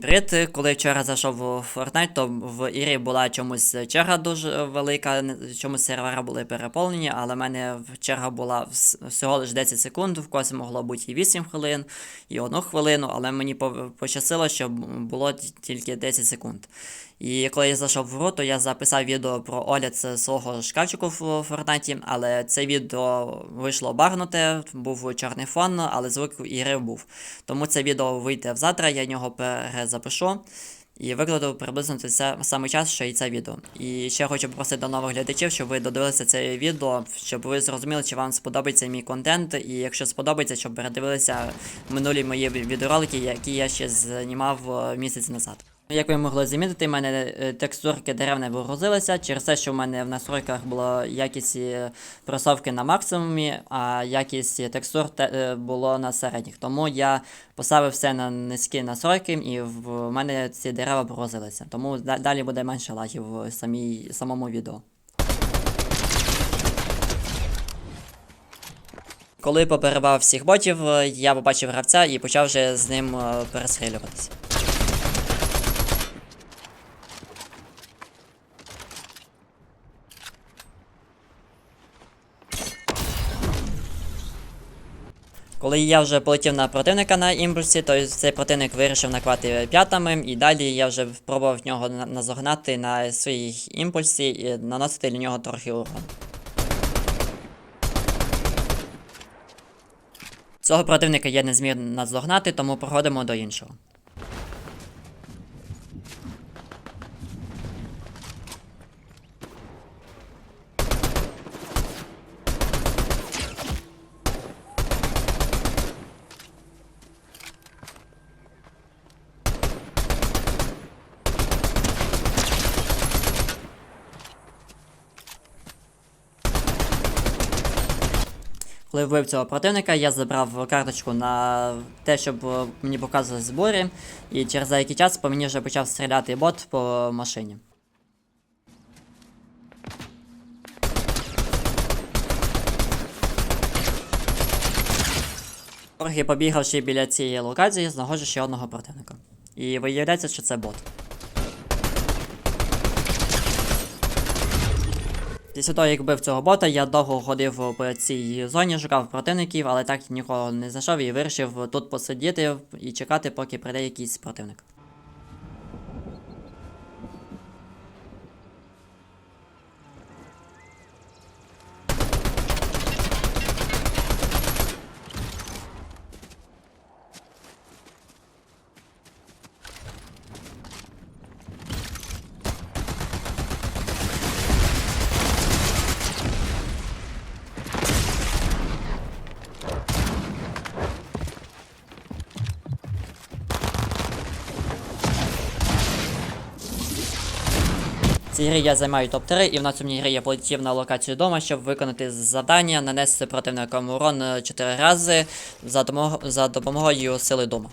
Всім привіт! Коли вчора зайшов в Fortnite, то в Ірі була чомусь черга дуже велика, чомусь сервера були переповнені, але в мене черга була всього лише 10 секунд, в когось могло бути і 8 хвилин, і 1 хвилину, але мені пощастило, що було тільки 10 секунд. І коли я зайшов в гру, то я записав відео про огляд з свого шкафчику в Fortnite, але це відео вийшло багнуте, був чорний фон, але звук ігри був. Тому це відео вийде завтра, я нього перезапишу. І викладу приблизно той са- самий час, що і це відео. І ще хочу попросити до нових глядачів, щоб ви додивилися це відео, щоб ви зрозуміли, чи вам сподобається мій контент. І якщо сподобається, щоб передивилися минулі мої відеоролики, які я ще знімав е, місяць назад. Як ви могли замітити, в мене е, текстурки дерев не вигрузилися через те, що в мене в настройках було якість просовки на максимумі, а якість текстур е, було на середніх. Тому я поставив все на низькі настройки, і в мене ці дерева вигрузилися. Тому далі буде менше лагів в самій, самому відео. Коли поперебав всіх ботів, е, я побачив гравця і почав вже з ним перестрілюватися. Коли я вже полетів на противника на імпульсі, то цей противник вирішив наквати п'ятами, і далі я вже спробував нього назогнати на своїй імпульсі і наносити для нього трохи урон. Цього противника я не зміг наздогнати, тому проходимо до іншого. Коли вбив цього противника, я забрав карточку на те, щоб е, мені показували збори, і через деякий час по мені вже почав стріляти бот по машині. Трохи побігавши біля цієї локації, знаходжу ще одного противника. І виявляється, що це бот. Після того, як бив цього бота, я довго ходив по цій зоні, шукав противників, але так нікого не знайшов і вирішив тут посидіти і чекати, поки прийде якийсь противник. Цій грі я займаю топ-3, і в наступній грі я полетів на локацію дома, щоб виконати завдання, нанести противникам урон 4 рази за, домог- за допомогою сили дома.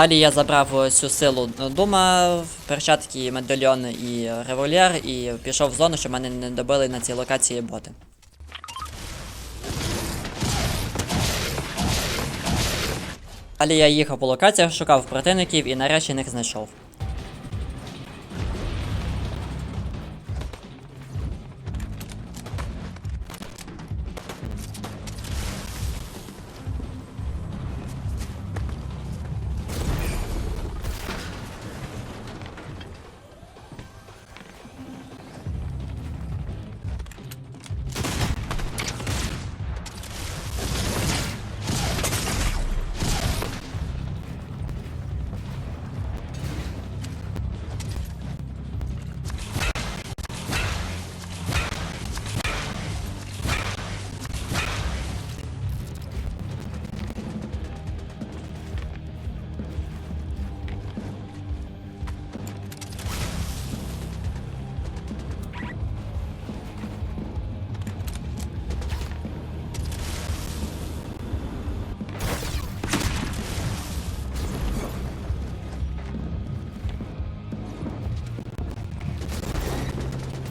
Далі я забрав всю силу дума, перчатки, медальйон і револьвер, і пішов в зону, щоб мене не добили на цій локації боти. Далі я їхав по локаціях, шукав противників і нарешті їх знайшов.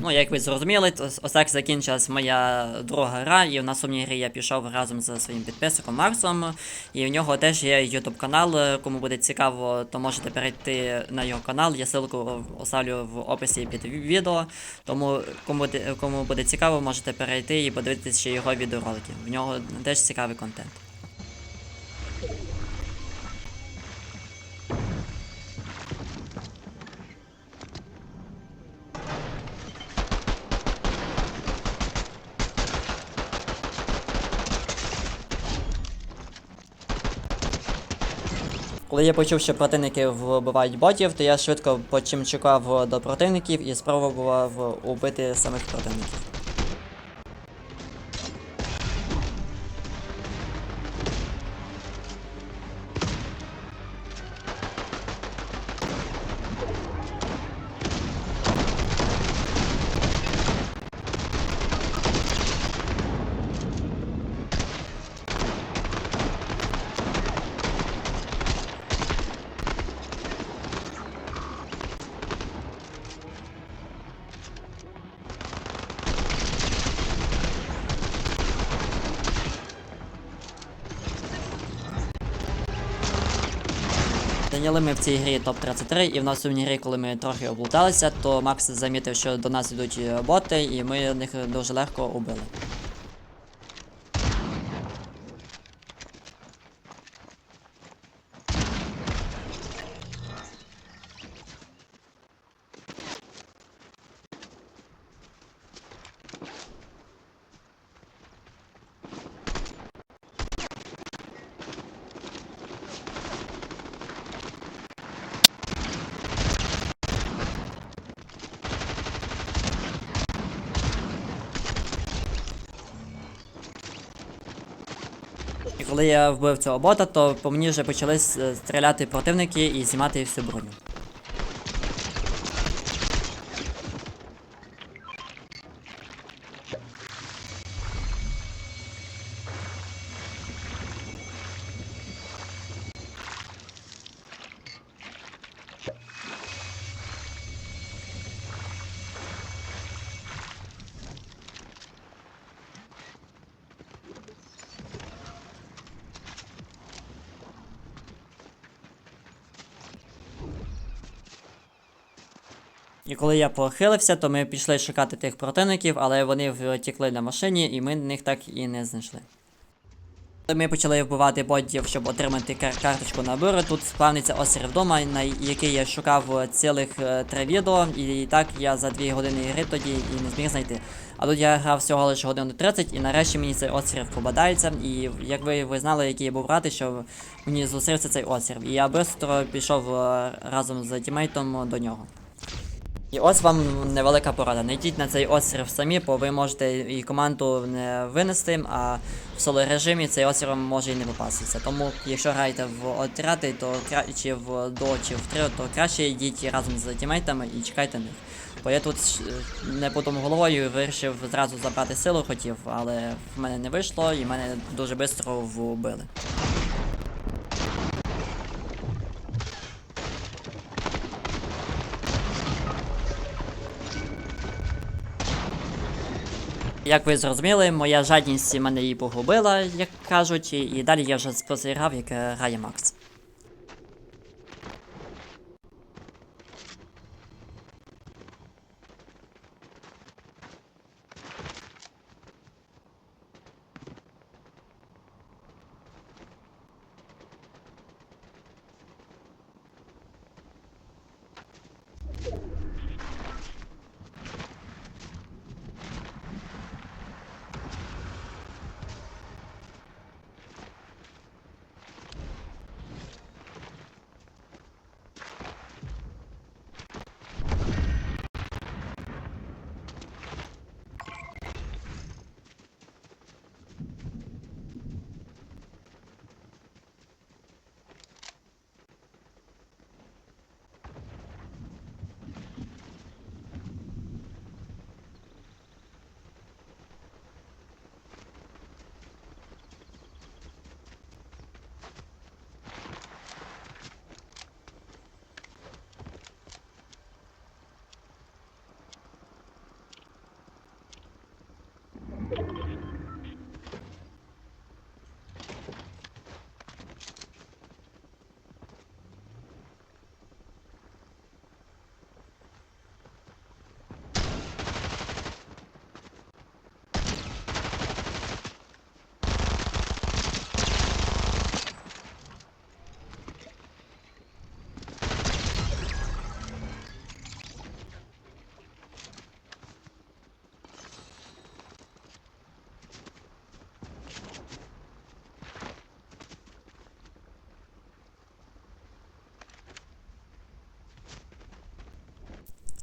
Ну, як ви зрозуміли, ось так закінчилась моя друга гра, і в наступній грі я пішов разом зі своїм підписником Марсом. І в нього теж є YouTube канал. Кому буде цікаво, то можете перейти на його канал. Я ссылку оставлю в описі під відео. Тому кому, кому буде цікаво, можете перейти і подивитися ще його відеоролики. В нього теж цікавий контент. Коли я почув, що противники вбивають ботів, то я швидко почимчукав до противників і спробував убити самих противників. Зайняли ми в цій грі топ-33, і в наступній грі, коли ми трохи облуталися, то Макс замітив, що до нас йдуть боти, і ми їх дуже легко убили. І коли я вбив цього бота, то по мені вже почали стріляти противники і знімати всю броню. І коли я похилився, то ми пішли шукати тих противників, але вони втекли на машині, і ми них так і не знайшли. Ми почали вбивати ботів, щоб отримати кар- карточку набору. Тут спавниться острів вдома, на який я шукав цілих е, три відео, і так я за дві години гри тоді і не зміг знайти. А тут я грав всього лише годину 30, і нарешті мені цей острів попадається. І як ви, ви знали, який я був радий, що мені зустрівся цей острів. І я швидко пішов е, разом з тімейтом до нього. І ось вам невелика порада. Не йдіть на цей острів самі, бо ви можете і команду не винести, а в соло режимі цей острів може і не попастися. Тому, якщо граєте в отряди, то чи в до, чи в три, то краще йдіть разом з тімейтами і чекайте них. Бо я тут е, не подумав головою, вирішив зразу забрати силу хотів, але в мене не вийшло і мене дуже швидко вбили. Як ви зрозуміли, моя жадність мене її погубила, як кажуть, і, далі я вже спостерігав, як грає Макс.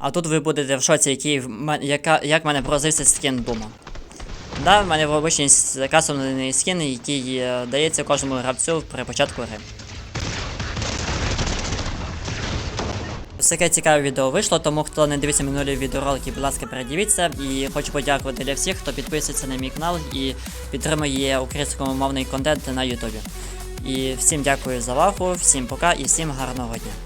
А тут ви будете в шоці, який яка, як мене прозився скін Бума. Да, в мене в обичній кастомний скін, який е, дається кожному гравцю при початку гри. Таке цікаве відео вийшло, тому хто не дивився минулі відеоролики, будь ласка, передивіться. І хочу подякувати для всіх, хто підписується на мій канал і підтримує українськомовний контент на Ютубі. І всім дякую за увагу, всім пока і всім гарного дня.